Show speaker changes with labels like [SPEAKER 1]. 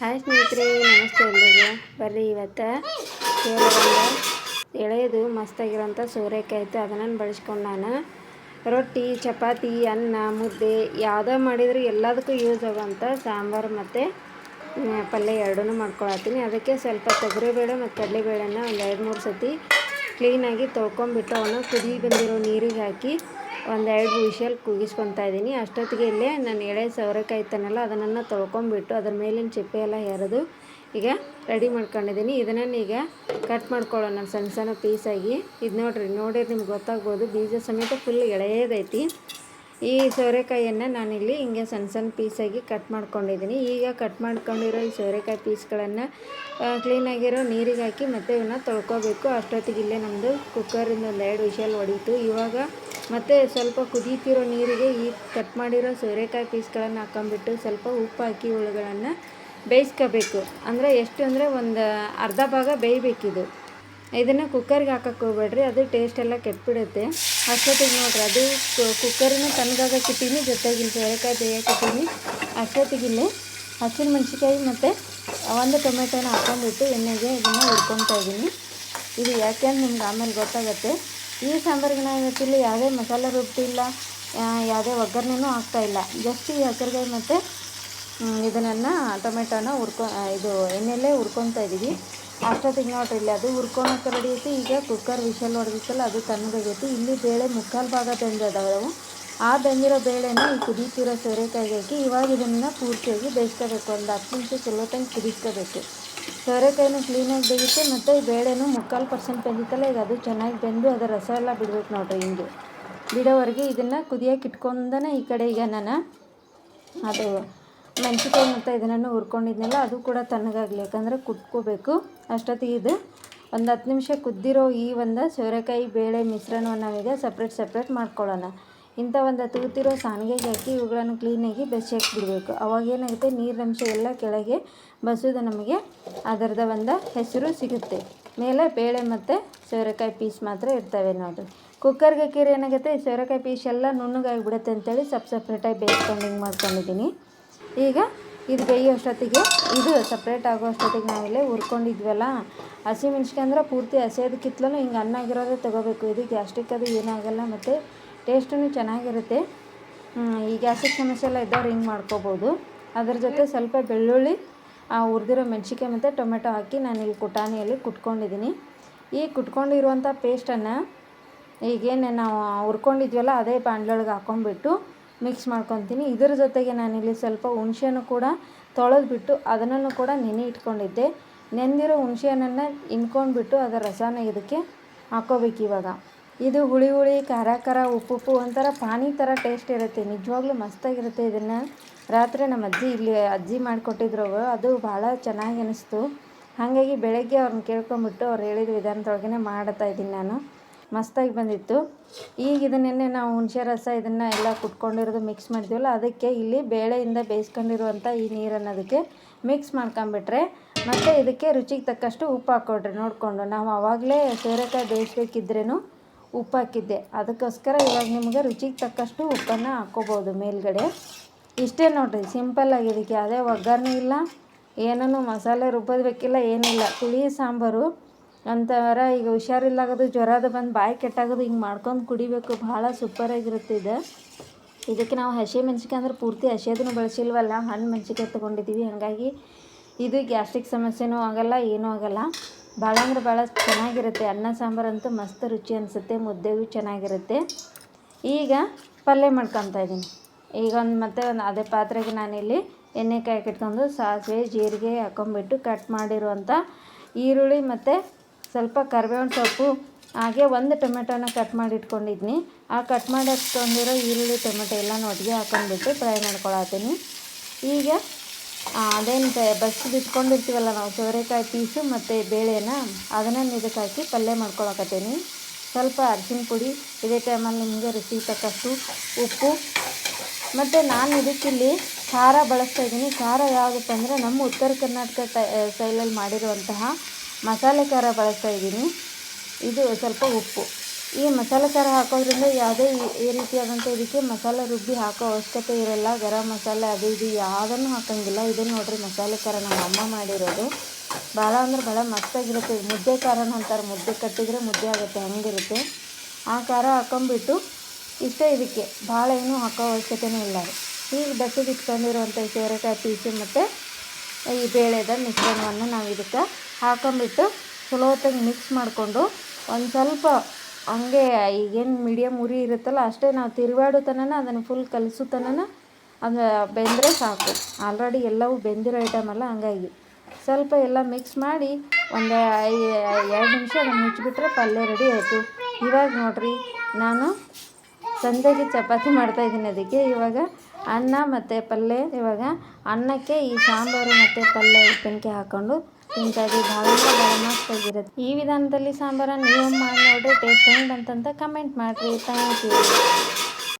[SPEAKER 1] Hi ಸ್ನೇಹಿತರೆ, ನಮಸ್ತೆ ಎಲ್ಲರಿಗೆ ಬರ್ರಿ ಇವತ್ತು ಎಳೆಯದು ಮಸ್ತಾಗಿರೋಂಥ ಸೋರೆಕಾಯಿ ಐತೆ ಅದನ್ನು ಬಳಸ್ಕೊಂಡು ನಾನು. ರೊಟ್ಟಿ, ಚಪಾತಿ, ಅನ್ನ, ಮುದ್ದೆ ಯಾವುದೇ ಮಾಡಿದರೂ ಎಲ್ಲದಕ್ಕೂ ಯೂಸ್ ಆಗೋವಂಥ ಸಾಂಬಾರು ಮತ್ತು ಪಲ್ಯ ಎರಡೂ ಮಾಡ್ಕೊಳತ್ತೀನಿ. ಅದಕ್ಕೆ ಸ್ವಲ್ಪ ತೊಗರಿಬೇಳೆ ಮತ್ತು ಕಡಲೆಬೇಳೆನ ಒಂದು ಎರಡು ಮೂರು ಸತಿ ಕ್ಲೀನಾಗಿ ತೊಳ್ಕೊಂಬಿಟ್ಟು ಅವನ್ನ ಕುದಿ ಬಂದಿರೋ ನೀರಿಗೆ ಹಾಕಿ ಒಂದು ಎರಡು ವಿಷಲ್ ಕೂಗಿಸ್ಕೊತಾ ಇದ್ದೀನಿ. ಅಷ್ಟೊತ್ತಿಗೆ ಇಲ್ಲೇ ನಾನು ಎಳೆ ಸೌರೆಕಾಯಿ ಇತ್ತನಲ್ಲ ಅದನ್ನು ತೊಳ್ಕೊಂಬಿಟ್ಟು ಅದ್ರ ಮೇಲಿನ ಚಿಪ್ಪೆ ಎಲ್ಲ ಎರೆದು ಈಗ ರೆಡಿ ಮಾಡ್ಕೊಂಡಿದ್ದೀನಿ. ಇದನ್ನು ಈಗ ಕಟ್ ಮಾಡ್ಕೊಳ್ಳೋಣ ಸಣ್ಣ ಸಣ್ಣ ಪೀಸಾಗಿ ಇದು ನೋಡಿರಿ ನೋಡಿ ನಿಮ್ಗೆ ಗೊತ್ತಾಗ್ಬೋದು. ಬೀಜ ಸಮೇತ ಫುಲ್ ಎಳೆಯದೈತಿ. ಈ ಸೋರೆಕಾಯಿಯನ್ನು ನಾನಿಲ್ಲಿ ಹಿಂಗೆ ಸಣ್ಣ ಸಣ್ಣ ಪೀಸಾಗಿ ಕಟ್ ಮಾಡ್ಕೊಂಡಿದ್ದೀನಿ. ಈಗ ಕಟ್ ಮಾಡ್ಕೊಂಡಿರೋ ಈ ಸೋರೆಕಾಯಿ ಪೀಸ್ಗಳನ್ನು ಕ್ಲೀನಾಗಿರೋ ನೀರಿಗೆ ಹಾಕಿ ಮತ್ತೆ ಇವನ್ನ ತೊಳ್ಕೊಬೇಕು. ಅಷ್ಟೊತ್ತಿಗೆ ಇಲ್ಲೇ ನಮ್ಮದು ಕುಕ್ಕರಿಂದ ಒಂದು ಎರಡು ವಿಷಲ್ ಹೊಡೀತು. ಇವಾಗ ಮತ್ತೆ ಸ್ವಲ್ಪ ಕುದೀತಿರೋ ನೀರಿಗೆ ಈ ಕಟ್ ಮಾಡಿರೋ ಸೋರೆಕಾಯಿ ಪೀಸ್ಗಳನ್ನು ಹಾಕೊಂಡ್ಬಿಟ್ಟು ಸ್ವಲ್ಪ ಉಪ್ಪು ಹಾಕಿ ಹುಳುಗಳನ್ನು ಬೇಯಿಸ್ಕೋಬೇಕು. ಅಂದರೆ ಎಷ್ಟು ಅಂದರೆ ಒಂದು ಅರ್ಧ ಭಾಗ ಬೇಯಬೇಕಿದು. ಇದನ್ನು ಕುಕ್ಕರ್ಗೆ ಹಾಕಕ್ಕೆ ಹೋಗ್ಬೇಡ್ರಿ, ಅದು ಟೇಸ್ಟ್ ಎಲ್ಲ ಕೆಟ್ಬಿಡುತ್ತೆ. ಅಷ್ಟೊತ್ತಿಗೆ ನೋಡ್ರಿ, ಅದು ಕುಕ್ಕರನ್ನ ತಣ್ಣಗಾಗಕ್ಕೆ ಜೊತೆಗಿಲ್ಲ ಸೋರೆಕಾಯಿ ಬೇಯಕ್ಕೆ ಇಟ್ಟೀನಿ. ಅಷ್ಟೊತ್ತಿಗೆ ಇಲ್ಲಿ ಹಸಿರು ಮೆಣಸಿಕಾಯಿ ಮತ್ತು ಒಂದು ಟೊಮೆಟೊನ ಹಾಕೊಂಡ್ಬಿಟ್ಟು ಎಣ್ಣೆಗೆ ಇದನ್ನು ಹುರ್ಕೊತಾ ಇದ್ದೀನಿ. ಇದು ಯಾಕೆಂದ್ರೆ ನಿಮ್ಗೆ ಆಮೇಲೆ ಗೊತ್ತಾಗುತ್ತೆ. ಈ ಸಾಂಬಾರಿಗೆ ನಾವು ಇವತ್ತಿಲ್ಲ ಯಾವುದೇ ಮಸಾಲೆ ರುಬ್ಬಿಲ್ಲ ಯಾವುದೇ ಒಗ್ಗರಣೆನೂ ಹಾಕ್ತಾಯಿಲ್ಲ ಜಸ್ಟ್ ಈ ಹಸಿರುಗಾಯಿ ಮತ್ತು ಇದನ್ನು ಟೊಮೆಟೊನ ಹುರ್ಕೊ, ಇದು ಎಣ್ಣೆಲ್ಲೇ ಹುರ್ಕೊತಾ ಇದ್ದೀವಿ. ಅಷ್ಟೊತ್ತಿಗೆ ನೋಡ್ರಿ ಇಲ್ಲಿ ಅದು ಹುರ್ಕೊಳಕ್ಕೆ ರೆಡಿ ಐತಿ, ಈಗ ಕುಕ್ಕರ್ ವಿಷಲ್ ಹೊಡೆದಿತ್ತಲ್ಲ, ಅದು ತಣ್ಣಗಾಗೈತಿ. ಇಲ್ಲಿ ಬೇಳೆ ಮುಕ್ಕಾಲು ಭಾಗ ಬೆಂದಿದಾವೆ ಆ ಬೆಂದಿರೋ ಬೇಳೆನ ಈ ಕುದೀತಿರೋ ಸೋರೆಕಾಯಿಗೆ ಹಾಕಿ, ಇವಾಗ ಇದನ್ನು ಪೂರ್ತಿಯಾಗಿ ಬೇಯಿಸ್ಕೋಬೇಕು. ಒಂದು ಹತ್ತು ನಿಮಿಷ ಚಲೋ ತಂಗೆ ಕುದಿಸ್ಕೋಬೇಕು. ಸೋರೆಕಾಯಿನೂ ಕ್ಲೀನಾಗಿ ಬೇಯುತ್ತೆ, ಮತ್ತು ಈ ಬೇಳೆನೂ ಮುಕ್ಕಾಲು ಪರ್ಸೆಂಟ್ ಬೆಂದಿತ್ತಲ್ಲ, ಈಗ ಅದು ಚೆನ್ನಾಗಿ ಬೆಂದು ಅದರ ರಸ ಎಲ್ಲ ಬಿಡ್ಬೇಕು ನೋಡ್ರಿ ಹಿಂಗೆ. ಬಿಡೋವರೆಗೆ ಇದನ್ನು ಕುದಿಯೋಕೆ ಇಟ್ಕೊಂಡನೇ ಈ ಕಡೆ ಈಗ ನಾನು ಅದು ಮೆಣಸಿನ್ಕಾಯಿ ಮತ್ತು ಇದನ್ನು ಹುರ್ಕೊಂಡಿದ್ನಲ್ಲ, ಅದು ಕೂಡ ತಣ್ಣಗಾಗಲಿ. ಯಾಕಂದರೆ ಕುಟ್ಕೋಬೇಕು ಅಷ್ಟೊತ್ತಿಗೆ ಇದು ಒಂದು ಹತ್ತು ನಿಮಿಷ ಕುದ್ದಿರೋ ಈ ಒಂದು ಸೋರೆಕಾಯಿ ಬೇಳೆ ಮಿಶ್ರಣವನ್ನು ನಾವೀಗ ಸಪ್ರೇಟ್ ಸಪ್ರೇಟ್ ಮಾಡ್ಕೊಳ್ಳೋಣ. ಇಂಥ ಒಂದು ತೂತಿರೋ ಸಾಣಿಗೆಗೆ ಹಾಕಿ ಇವುಗಳನ್ನು ಕ್ಲೀನಾಗಿ ಬೆಚ್ಚಕ್ಕೆ ಬಿಡಬೇಕು ಅವಾಗ ಏನಾಗುತ್ತೆ ನೀರಿನಂಶ ಎಲ್ಲ ಕೆಳಗೆ ಬಸೋದು ನಮಗೆ. ಅದರದ ಒಂದು ಹೆಸರು ಸಿಗುತ್ತೆ. ಮೇಲೆ ಬೇಳೆ ಮತ್ತು ಸೋರೆಕಾಯಿ ಪೀಸ್ ಮಾತ್ರ ಇರ್ತವೆ ನೋಡಿ ಕುಕ್ಕರ್ಗೆ ಹಾಕಿದ್ರೆ ಏನಾಗುತ್ತೆ, ಸೋರೆಕಾಯಿ ಪೀಸ್ ಎಲ್ಲ ನುಣ್ಣಗಾಗಿಬಿಡುತ್ತೆ ಅಂತೇಳಿ ಸಪ್ ಸಪ್ರೇಟಾಗಿ ಬೇಯಿಸ್ಕೊಂಡು ಹಿಂಗೆ ಮಾಡ್ಕೊಂಡಿದ್ದೀನಿ. ಈಗ ಇದು ಬೇಯೋ ಅಷ್ಟೊತ್ತಿಗೆ, ಇದು ಸಪ್ರೇಟ್ ಆಗೋ ಅಷ್ಟೊತ್ತಿಗೆ ನಾವಿಲ್ಲೇ ಹುರ್ಕೊಂಡಿದ್ವಲ್ಲ ಹಸಿಮೆಣ್ಸಿಕಾಯಿ ಅಂದ್ರೆ ಪೂರ್ತಿ ಹಸಿಯೋದಕ್ಕಿತ್ಲೂ ಹಿಂಗೆ ಅನ್ನ ಆಗಿರೋದೇ ತೊಗೋಬೇಕು. ಇದು ಗ್ಯಾಸ್ಟಿಕ್ ಅದು ಏನಾಗಲ್ಲ ಮತ್ತು ಟೇಸ್ಟೂ ಚೆನ್ನಾಗಿರುತ್ತೆ. ಈ ಗ್ಯಾಸ್ಟಿಕ್ ಸಮಸ್ಯೆ ಎಲ್ಲ ಇದ್ದವ್ರು ಹಿಂಗೆ ಮಾಡ್ಕೋಬೋದು. ಅದ್ರ ಜೊತೆ ಸ್ವಲ್ಪ ಬೆಳ್ಳುಳ್ಳಿ, ಆ ಹುರಿದಿರೋ ಮೆಣಸಿಕಾಯಿ ಮತ್ತು ಟೊಮೆಟೊ ಹಾಕಿ ನಾನು ಇಲ್ಲಿ ಕುಟಾಣಿಯಲ್ಲಿ ಕುಟ್ಕೊಂಡಿದ್ದೀನಿ. ಈ ಕುಟ್ಕೊಂಡಿರುವಂಥ ಪೇಸ್ಟನ್ನು ಈಗೇನು ನಾವು ಹುರ್ಕೊಂಡಿದ್ವಲ್ಲ, ಅದೇ ಬಾಂಡ್ಲೊಳಗೆ ಹಾಕೊಂಡ್ಬಿಟ್ಟು ಮಿಕ್ಸ್ ಮಾಡ್ಕೊತೀನಿ. ಇದರ ಜೊತೆಗೆ ನಾನಿಲ್ಲಿ ಸ್ವಲ್ಪ ಹುಣಸೆಹಣ್ಣು ಕೂಡ ತೊಳೆದ್ಬಿಟ್ಟು ಅದನ್ನು ಕೂಡ ನೆನೆ ಇಟ್ಕೊಂಡಿದ್ದೆ. ನೆಂದಿರೋ ಹುಣಸೆಹಣ್ಣನ್ನು ಇನ್ಕೊಂಡ್ಬಿಟ್ಟು ಅದರ ರಸನ ಇದಕ್ಕೆ ಹಾಕೋಬೇಕು ಇವಾಗ. ಇದು ಹುಳಿ ಹುಳಿ, ಖಾರ ಖಾರ ಉಪ್ಪುಪ್ಪು ಉಪ್ಪು ಒಂಥರ ಪಾನಿ ಥರ ಟೇಸ್ಟ್ ಇರುತ್ತೆ. ನಿಜವಾಗ್ಲೂ ಮಸ್ತಾಗಿರುತ್ತೆ ಇದನ್ನು. ರಾತ್ರಿ ನಮ್ಮ ಅಜ್ಜಿ ಇಲ್ಲಿ ಅಜ್ಜಿ ಮಾಡಿಕೊಟ್ಟಿದ್ರು. ಅದು ಭಾಳ ಚೆನ್ನಾಗಿ ಅನಿಸ್ತು. ಹಾಗಾಗಿ ಬೆಳಗ್ಗೆ ಅವ್ರನ್ನ ಕೇಳ್ಕೊಂಬಿಟ್ಟು ಅವ್ರು ಹೇಳಿದ ವಿಧಾನದೊಳಗೇ ಮಾಡ್ತಾ ಇದ್ದೀನಿ ನಾನು. ಮಸ್ತಾಗಿ ಬಂದಿತ್ತು. ಈಗ ಇದನ್ನೆನ್ನೆ ನಾವು ಹುಣಸೆ ರಸ ಇದನ್ನು ಎಲ್ಲ ಕುಟ್ಕೊಂಡಿರೋದು ಮಿಕ್ಸ್ ಮಾಡಿದ್ವಲ್ಲ, ಅದಕ್ಕೆ ಇಲ್ಲಿ ಬೇಳೆಯಿಂದ ಬೇಯಿಸ್ಕೊಂಡಿರುವಂಥ ಈ ನೀರನ್ನು ಅದಕ್ಕೆ ಮಿಕ್ಸ್ ಮಾಡ್ಕೊಂಬಿಟ್ರೆ, ಮತ್ತು ಇದಕ್ಕೆ ರುಚಿಗೆ ತಕ್ಕಷ್ಟು ಉಪ್ಪು ಹಾಕ್ಕೊಡ್ರಿ. ನೋಡಿಕೊಂಡು, ನಾವು ಆವಾಗಲೇ ಸೋರೆಕಾಯಿ ಬೇಯಿಸ್ಬೇಕಿದ್ರೇ ಉಪ್ಪು ಹಾಕಿದ್ದೆ. ಅದಕ್ಕೋಸ್ಕರ ಇವಾಗ ನಿಮಗೆ ರುಚಿಗೆ ತಕ್ಕಷ್ಟು ಉಪ್ಪನ್ನು ಹಾಕ್ಕೋಬೋದು ಮೇಲ್ಗಡೆ. ಇಷ್ಟೇ ನೋಡಿರಿ ಸಿಂಪಲ್ಲಾಗಿ ಇದಕ್ಕೆ ಯಾವುದೇ ಒಗ್ಗರಣೆ ಇಲ್ಲ ಏನೂ ಮಸಾಲೆ ರುಬ್ಬೋದು ಬೇಕಿಲ್ಲ, ಏನಿಲ್ಲ. ಹುಳಿ ಸಾಂಬಾರು. ಒಂಥರ ಈಗ ಹುಷಾರಿಲ್ಲಾಗೋದು ಅದು ಬಂದು ಬಾಯಿ ಕೆಟ್ಟಾಗೋದು, ಹಿಂಗೆ ಮಾಡ್ಕೊಂಡು ಕುಡಿಬೇಕು, ಭಾಳ ಸೂಪರಾಗಿರುತ್ತೆ ಇದು. ಇದಕ್ಕೆ ನಾವು ಹಸಿ ಮೆಣ್ಸಿಕಾಯಿ ಅಂದ್ರೆ ಪೂರ್ತಿ ಹಸಿಯೋದನ್ನು ಬಳಸಿಲ್ವಲ್ಲ, ಹಣ್ಣು ಮೆಣ್ಸಿಕಾಯಿ ತೊಗೊಂಡಿದ್ದೀವಿ ಹಾಗಾಗಿ ಇದು ಗ್ಯಾಸ್ಟ್ರಿಕ್ ಸಮಸ್ಯೆನೂ ಆಗೋಲ್ಲ, ಏನೂ ಆಗೋಲ್ಲ. ಭಾಳ ಅಂದ್ರೆ ಭಾಳ ಚೆನ್ನಾಗಿರುತ್ತೆ. ಅನ್ನ, ಸಾಂಬಾರು ಅಂತೂ ಮಸ್ತ್ ರುಚಿ ಅನಿಸುತ್ತೆ ಮುದ್ದೆಗೂ ಚೆನ್ನಾಗಿರುತ್ತೆ. ಈಗ ಪಲ್ಯ ಮಾಡ್ಕೊತಾ ಇದ್ದೀನಿ ಈಗ ಒಂದು ಮತ್ತೆ ಒಂದು ಅದೇ ಪಾತ್ರೆಗೆ ನಾನಿಲ್ಲಿ ಎಣ್ಣೆ ಕಾಯ್ಕಿಟ್ಕೊಂಡು ಸಾಸಿವೆ, ಜೀರಿಗೆ ಹಾಕೊಂಬಿಟ್ಟು ಕಟ್ ಮಾಡಿರುವಂಥ ಈರುಳ್ಳಿ ಮತ್ತು ಸ್ವಲ್ಪ ಕರಿಬೇವಿನ ಸೊಪ್ಪು, ಹಾಗೆ ಒಂದು ಟೊಮೆಟೊನ ಕಟ್ ಮಾಡಿ ಇಟ್ಕೊಂಡಿದ್ನಿ ಆ ಕಟ್ ಮಾಡಿ ಇಟ್ಕೊಂಡಿರೋ ಈರುಳ್ಳಿ, ಟೊಮೆಟೊ ಎಲ್ಲ ಒಟ್ಟಿಗೆ ಹಾಕೊಂಡ್ಬಿಟ್ಟು ಫ್ರೈ ಮಾಡ್ಕೊಳತ್ತೀನಿ. ಈಗ ಅದೇನು ಬಸ್ಸು ಇಟ್ಕೊಂಡಿರ್ತೀವಲ್ಲ ನಾವು, ಸೋರೆಕಾಯಿ ಪೀಸು ಮತ್ತು ಬೇಳೆನ, ಅದನ್ನು ಇದಕ್ಕೆ ಹಾಕಿ ಪಲ್ಯ ಮಾಡ್ಕೊಳಕತ್ತೀನಿ. ಸ್ವಲ್ಪ ಅರಿಶಿನ ಪುಡಿ, ಇದೇ ಟೈಮಲ್ಲಿ ನಿಮಗೆ ರುಚಿ ತಕ್ಕಷ್ಟು ಉಪ್ಪು. ಮತ್ತು ನಾನು ಇದಕ್ಕಿಲ್ಲಿ ಖಾರ ಬಳಸ್ತಾ ಇದ್ದೀನಿ ಖಾರ ಯಾವುದಪ್ಪ ಅಂದರೆ ನಮ್ಮ ಉತ್ತರ ಕರ್ನಾಟಕ ಸ್ಟೈಲಲ್ಲಿ ಮಾಡಿರುವಂತಹ ಮಸಾಲೆ ಖಾರ ಬಳಸ್ತಾ ಇದ್ದೀನಿ. ಇದು ಸ್ವಲ್ಪ ಉಪ್ಪು. ಈ ಮಸಾಲೆ ಖಾರ ಹಾಕೋದ್ರಿಂದ ಯಾವುದೇ ಈ- ರೀತಿಯಾದಂಥ ಇದಕ್ಕೆ ಮಸಾಲೆ ರುಬ್ಬಿ ಹಾಕೋ ಅವಶ್ಯಕತೆ ಇರಲ್ಲ. ಗರಂ ಮಸಾಲೆ ಅದು ಇದು ಯಾವುದನ್ನು ಹಾಕೋಂಗಿಲ್ಲ. ಇದನ್ನು ನೋಡಿರಿ ಮಸಾಲೆ ಖಾರ ನಮ್ಮ ಅಮ್ಮ ಮಾಡಿರೋದು. ಭಾಳ ಅಂದ್ರೆ ಭಾಳ ಮಸ್ತಾಗಿರುತ್ತೆ. ಮುದ್ದೆ ಖಾರನ ಅಂತಾರೆ. ಮುದ್ದೆ ಕಟ್ಟಿದರೆ ಮುದ್ದೆ ಆಗುತ್ತೆ, ಹಂಗಿರುತ್ತೆ. ಆ ಖಾರ ಹಾಕೊಂಬಿಟ್ಟು ಇಷ್ಟೇ ಇದಕ್ಕೆ. ಭಾಳ ಏನೂ ಹಾಕೋ ಅವಶ್ಯಕತೆನೇ ಇಲ್ಲ. ಈಗ ಬಸ್ಸಿಗೆ ಇಟ್ಕೊಂಡಿರುವಂಥ ಸೋರೆಕಾಯಿ ಪೀಸು ಮತ್ತು ಈ ಬೇಳೆದ ಮಿಶ್ರಣವನ್ನು ನಾವು ಇದಕ್ಕೆ ಹಾಕೊಂಬಿಟ್ಟು ಚಲೋ ಹೊತ್ತಾಗಿ ಮಿಕ್ಸ್ ಮಾಡಿಕೊಂಡು ಒಂದು ಸ್ವಲ್ಪ ಹಂಗೆ ಈಗೇನು ಮೀಡಿಯಮ್ ಉರಿ ಇರುತ್ತಲ್ಲ ಅಷ್ಟೇ ನಾವು ತಿರುವಾಡೋ ತನಕ ಅದನ್ನು ಫುಲ್ ಕಲಿಸೋ ತನಕ ಅದು ಬೆಂದರೆ ಸಾಕು. ಆಲ್ರೆಡಿ ಎಲ್ಲವೂ ಬೆಂದಿರೋ ಐಟಮ್ ಅಲ್ಲ, ಹಂಗಾಗಿ ಸ್ವಲ್ಪ ಎಲ್ಲ ಮಿಕ್ಸ್ ಮಾಡಿ ಒಂದು ಎರಡು ನಿಮಿಷ ಅದನ್ನು ಮುಚ್ಚಿಬಿಟ್ರೆ ಪಲ್ಯ ರೆಡಿ ಆಯಿತು. ಇವಾಗ ನೋಡ್ರಿ, ನಾನು ಸಂಜೆಗೆ ಚಪಾತಿ ಮಾಡ್ತಾಯಿದ್ದೀನಿ ಅದಕ್ಕೆ. ಇವಾಗ ಅನ್ನ ಮತ್ತು ಪಲ್ಯ, ಇವಾಗ ಅನ್ನಕ್ಕೆ ಈ ಸಾಂಬಾರು ಮತ್ತು ಪಲ್ಯ ಉಪ್ಪಿನಕಾಯಿ ಹಾಕ್ಕೊಂಡು ತಿಂತಾಯಿದ್ವಿ ಭಾಳ ಅಂದ್ರೆ ಭಾಳ ಮಸ್ತಾಗಿರುತ್ತೆ ಈ ವಿಧಾನದಲ್ಲಿ ಸಾಂಬಾರನ್ನು ನೀವು ಮಾಡಿ ನೋಡ್ರಿ ಟೇಸ್ಟ್ ಹೆಂಗೆ ಅಂತಂತ ಕಮೆಂಟ್ ಮಾಡಿರಿ ಥ್ಯಾಂಕ್ ಯು